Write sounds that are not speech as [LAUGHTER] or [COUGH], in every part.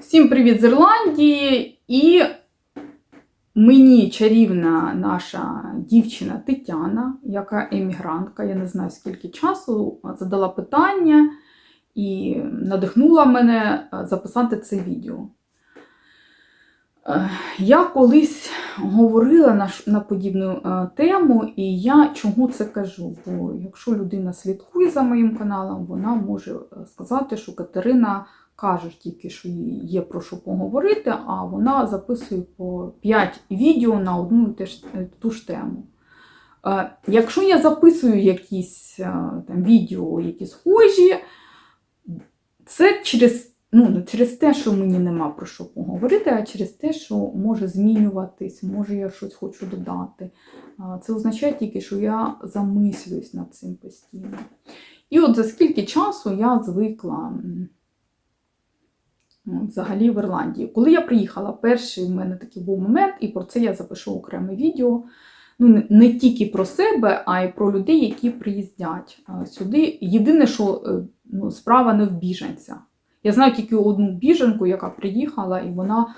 Всім привіт з Ірландії! І мені чарівна наша дівчина Тетяна, яка емігрантка, я не знаю скільки часу, задала питання і надихнула мене записати це відео. Е, Я колись говорила на, на подібну е, тему, і я чому це кажу? Бо якщо людина слідкує за моїм каналом, вона може е, сказати, що Катерина каже тільки, що є про що поговорити, а вона записує по 5 відео на одну е, ту ж тему. Е, Якщо я записую якісь е, там, відео, які схожі, це через, ну, не через те, що мені нема про що поговорити, а через те, що може змінюватись, може я щось хочу додати. Це означає тільки, що я замислююсь над цим постійно. І от за скільки часу я звикла взагалі в Ірландії. Коли я приїхала, перший в мене такий був момент, і про це я запишу окреме відео. Ну, не- тільки про себе, а й про людей, які приїздять сюди. Єдине, що е, ну, справа не в біженцях. Я знаю тільки одну біженку, яка приїхала, і вона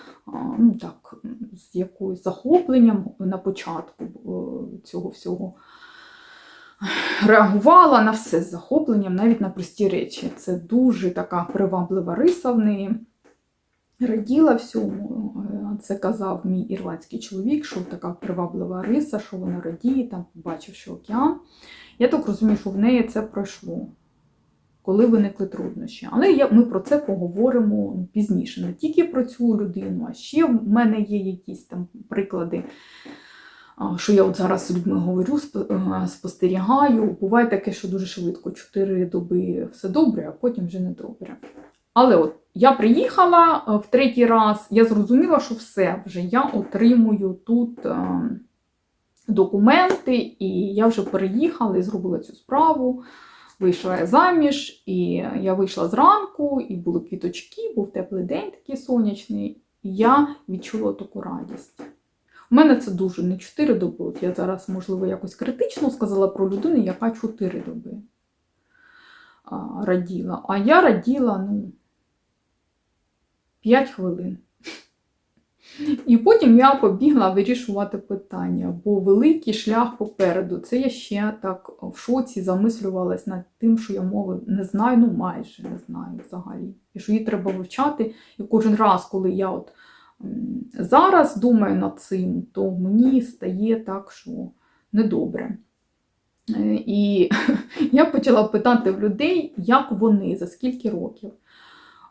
ну, так, з якоюсь захопленням на початку е, цього всього реагувала на все з захопленням, навіть на прості речі. Це дуже така приваблива риса в неї. Раділа всьому. Е, Це казав мій ірландський чоловік, що така приваблива риса, що вона радіє, там побачив, океан. Я так розумію, що в неї це пройшло, коли виникли труднощі. Але я, ми про це поговоримо пізніше. Не тільки про цю людину, а ще в мене є якісь там приклади, що я от зараз з людьми говорю, е, спостерігаю. Буває таке, що дуже швидко, 4 доби все добре, а потім вже не добре. Але от я приїхала е, в третій раз, я зрозуміла, що все, вже я отримую тут е, документи, і я вже переїхала і зробила цю справу. Вийшла я заміж, і я вийшла зранку, і були квіточки, був теплий день такий сонячний, і я відчула таку радість. У мене це дуже не 4 доби. От я зараз, можливо, якось критично сказала про людину, яка 4 доби раділа. А я раділа, ну, 5 хвилин. І потім я побігла вирішувати питання, бо великий шлях попереду. Це я ще так в шоці замислювалась над тим, що я мови не знаю, ну майже не знаю взагалі. І що її треба вивчати. І кожен раз, коли я от зараз думаю над цим, то мені стає так, що недобре. Е, І [LAUGHS] я почала питати в людей, як вони, за скільки років.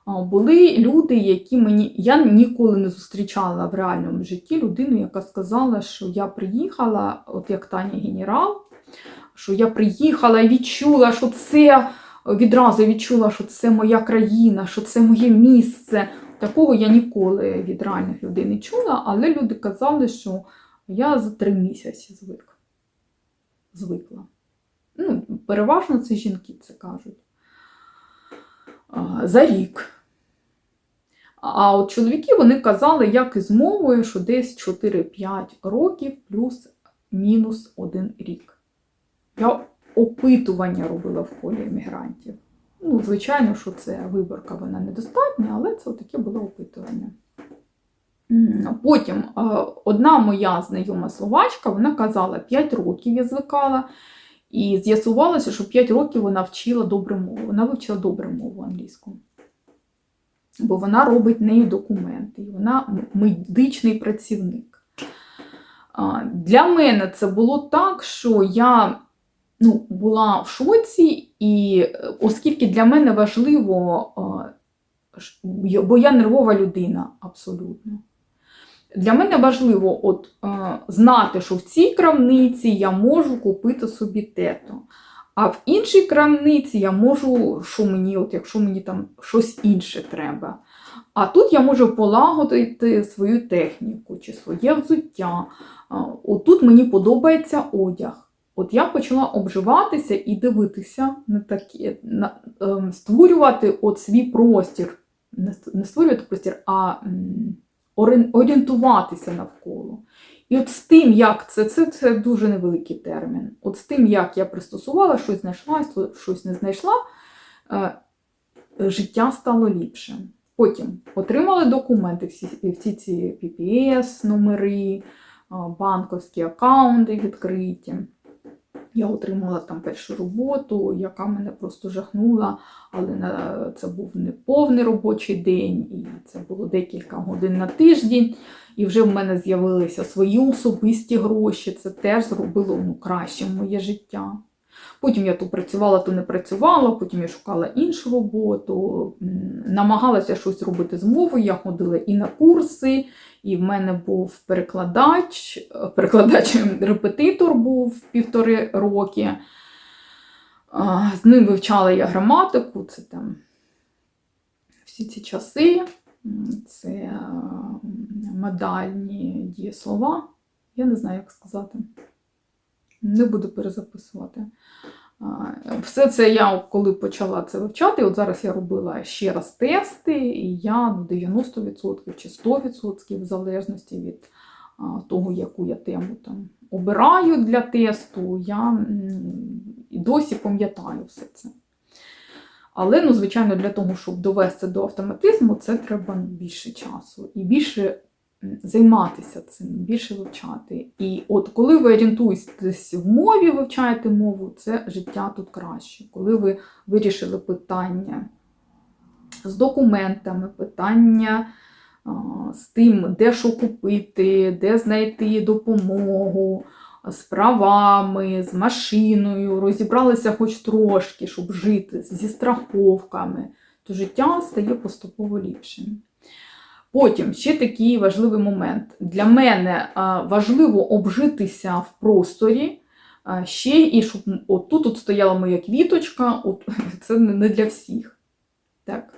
Були люди, які мені. Я ніколи не зустрічала в реальному житті людину, яка сказала, що я приїхала, от як Таня генерал, що я приїхала і відчула, що це відразу відчула, що це моя країна, що це моє місце. Такого я ніколи від реальних людей не чула, але люди казали, що я за три місяці звик. звикла. Ну, переважно це жінки це кажуть. За рік. А от чоловіки вони казали, як і з мовою, що десь 4-5 років плюс-мінус один рік. Я опитування робила в колі емігрантів. Ну, звичайно, що це виборка вона недостатня, але це таке було опитування. Потім одна моя знайома словачка, вона казала, 5 років я звикала, і з'ясувалося, що 5 років вона вчила добре мову. Вона вивчила добре мову англійську. Бо вона робить нею документи, і вона медичний працівник. Для мене це було так, що я ну, була в шоці, і е, оскільки для мене важливо, бо я нервова людина абсолютно. Для мене важливо от, е, знати, що в цій крамниці я можу купити собі тето. А в іншій крамниці я можу, що мені, от якщо мені там щось інше треба. А тут я можу полагодити свою техніку чи своє взуття. Отут мені подобається одяг. От я почала обживатися і дивитися на такі, на, ем, створювати от свій простір. Не створювати простір, а орієнтуватися навколо. І от з тим, як це, це, це дуже невеликий термін. От з тим, як я пристосувала, щось знайшла, щось не знайшла, е, життя стало ліпше. Потім отримали документи, всі, всі ці PPS, номери, банковські аккаунти відкриті. Я отримала там першу роботу, яка мене просто жахнула, але це був не повний робочий день, і це було декілька годин на тиждень. І вже в мене з'явилися свої особисті гроші. Це теж зробило ну, краще моє життя. Потім я то працювала, то не працювала, потім я шукала іншу роботу, намагалася щось робити з мовою. Я ходила і на курси, і в мене був перекладач, е, перекладач [LAUGHS] репетитор був півтори роки. З ним вивчала я граматику, це там всі ці часи, це модальні дієслова. Я не знаю, як сказати. Не буду перезаписувати. Все це я коли почала це вивчати, от зараз я робила ще раз тести, і я ну, 90% чи 100% в залежності від того, яку я тему там обираю для тесту, я і досі пам'ятаю все це. Але, ну, звичайно, для того, щоб довести до автоматизму, це треба більше часу і більше займатися цим, більше вивчати. І от коли ви орієнтуєтесь в мові, вивчаєте мову, це життя тут краще. Коли ви вирішили питання з документами, питання з тим, де що купити, де знайти допомогу, з правами, з машиною, розібралися хоч трошки, щоб жити зі страховками, то життя стає поступово ліпшим. Потім ще такий важливий момент. Для мене важливо обжитися в просторі. Ще і щоб отут от стояла моя квіточка, от, [LAUGHS] це не для всіх. Так?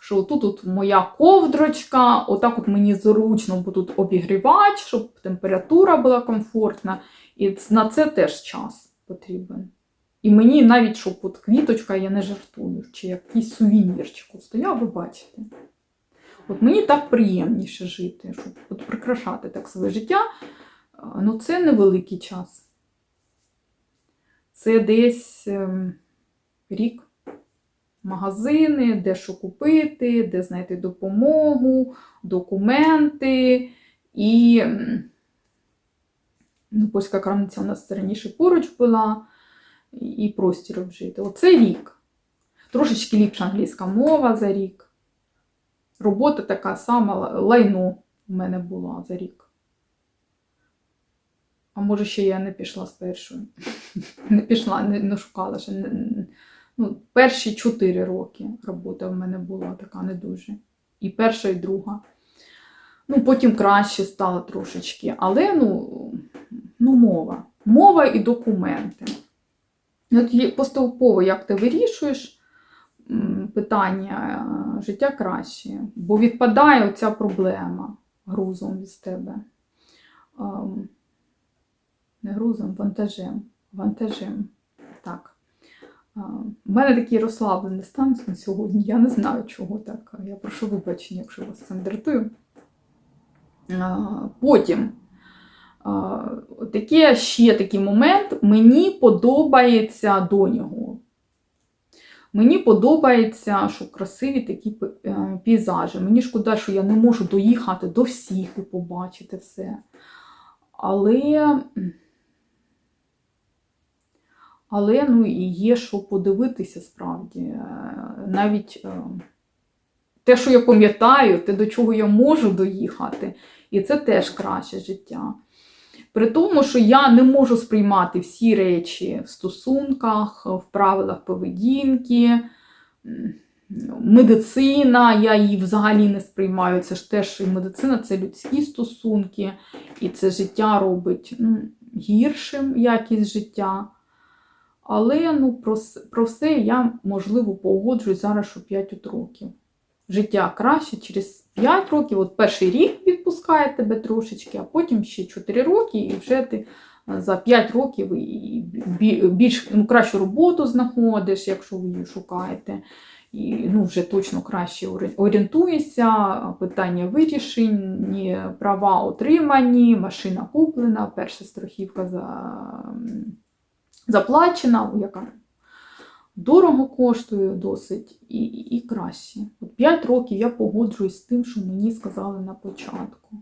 Що отут от моя ковдрочка, отак от мені зручно, бо тут обігрівач, щоб температура була комфортна. І на це теж час потрібен. І мені навіть, щоб от квіточка, я не жартую, чи якийсь сувенірчик стояв, ви бачите. От мені так приємніше жити, щоб от прикрашати так своє життя. Ну, це невеликий час. Це десь ем, рік. Магазини, де що купити, де знайти допомогу, документи. І ну, польська крамниця у нас раніше поруч була, і простір обжити. Оце рік. Трошечки ліпша англійська мова за рік. Робота така сама, лайно в мене була за рік. А може, ще я не пішла з першою. [LAUGHS] Не пішла, не, не шукала ще. Ну, перші 4 роки робота в мене була така не дуже. І перша, і друга. Ну, потім краще стало трошечки. Але ну, ну мова. Мова і документи. От поступово, як ти вирішуєш питання е, життя краще, бо відпадає оця проблема грузом від тебе. Ем, Не грузом, вантажем. Вантажем. Так. У мене такий розслаблений стан на сьогодні. Я не знаю, чого так. Я прошу вибачення, якщо вас цим дратую. Потім а, таке, ще такий момент. Мені подобається до нього. Мені подобається, що красиві такі е, пейзажі. Мені шкода, що я не можу доїхати до всіх і побачити все. Але. Але ну, і є що подивитися справді. Е, Навіть е, те, що я пам'ятаю, те, до чого я можу доїхати, і це теж краще життя. При тому, що я не можу сприймати всі речі в стосунках, в правилах поведінки, медицина, я її взагалі не сприймаю. Це ж теж і медицина це людські стосунки, і це життя робить м, гіршим якість життя. Але ну, про, про все я, можливо, погоджуюсь зараз, що 5 років. Життя краще через 5 років, от перший рік відпускає тебе трошечки, а потім ще 4 роки, і вже ти е, за 5 років більш ну, кращу роботу знаходиш, якщо ви її шукаєте. І ну, вже точно краще орієнтуєшся, питання вирішені, права отримані, машина куплена, перша страхівка за, заплачена, яка дорого коштує досить і, і краще. От 5 років я погоджуюсь з тим, що мені сказали на початку.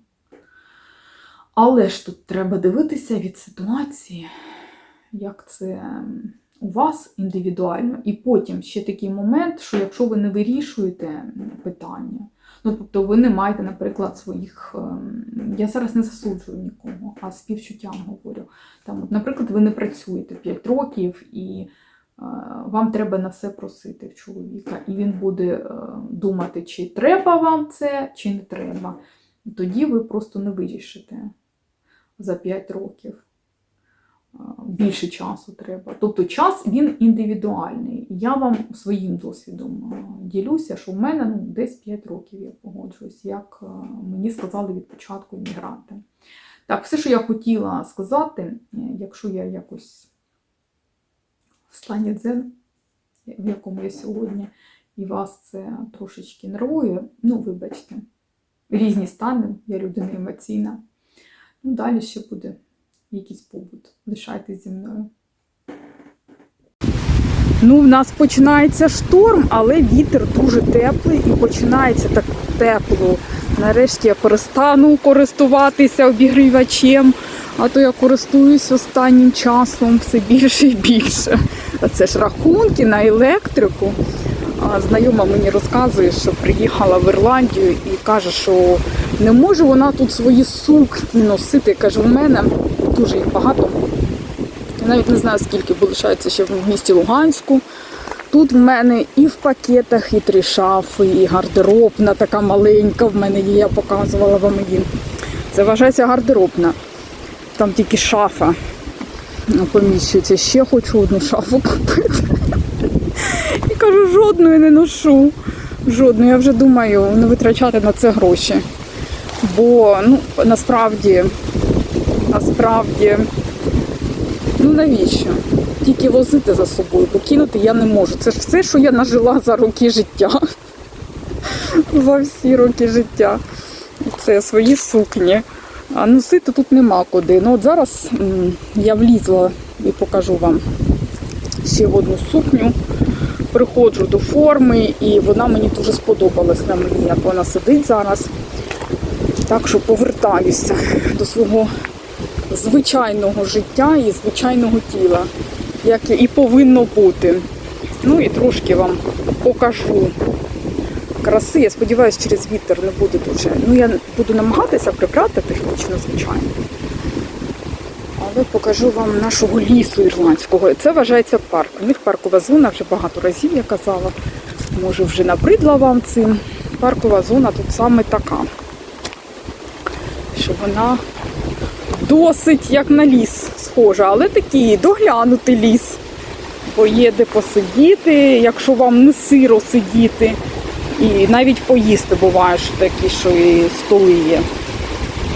Але ж тут треба дивитися від ситуації, як це у вас індивідуально. І потім ще такий момент, що якщо ви не вирішуєте питання, ну тобто ви не маєте, наприклад, своїх. ем, Я зараз не засуджую нікого, а співчуттям говорю. Там, от, наприклад, ви не працюєте 5 років і вам треба на все просити в чоловіка, і він буде е, думати, чи треба вам це, чи не треба. Тоді ви просто не вирішите за 5 років. Е, Більше часу треба. Тобто час він індивідуальний. Я вам своїм досвідом е, ділюся, що в мене ну, десь 5 років я погоджуюсь, як мені сказали від початку іммігранти. Так, все, що я хотіла сказати, якщо я якось стані дзен, в якому я сьогодні, і вас це трошечки нервує, ну, вибачте, різні стани, я людина емоційна. Ну, далі ще буде якийсь побут. Лишайтесь зі мною. Ну, в нас починається шторм, але вітер дуже теплий і починається так тепло. Нарешті я перестану користуватися обігрівачем, а то я користуюсь останнім часом все більше і більше. Це ж рахунки на електрику. Знайома мені розказує, що приїхала в Ірландію і каже, що не може вона тут свої сукні носити. Каже, в мене дуже їх багато. Я навіть не знаю, скільки бо лишається ще в місті Луганську. Тут в мене і в пакетах, і три шафи, і гардеробна така маленька в мене є, я показувала вам її. Це вважається гардеробна. Там тільки шафа поміщується. Ще хочу одну шафу купити. І кажу, жодної не ношу. Жодної. Я вже думаю не витрачати на це гроші. Бо ну, насправді, насправді, ну навіщо? Тільки возити за собою, бо кинути я не можу. Це ж все, що я нажила за роки життя. [LAUGHS] За всі роки життя. Це свої сукні. А носити тут нема куди. Ну от зараз я влізла і покажу вам ще одну сукню. Приходжу до форми, і вона мені дуже сподобалась на мені, як вона сидить зараз. Так що повертаюся до свого звичайного життя і звичайного тіла, як і повинно бути. Ну і трошки вам покажу краси. Я сподіваюся, через вітер не буде дуже. Ну, я буду намагатися прибрати технічно, звичайно. Але покажу вам нашого лісу ірландського. Це вважається парк. У них паркова зона вже багато разів я казала. Може вже набридла вам цим. Паркова зона тут саме така. Що вона досить як на ліс схожа, але такий доглянутий ліс. Бо є де посидіти, якщо вам не сиро сидіти. І навіть поїсти буває, що такі, що і столи є.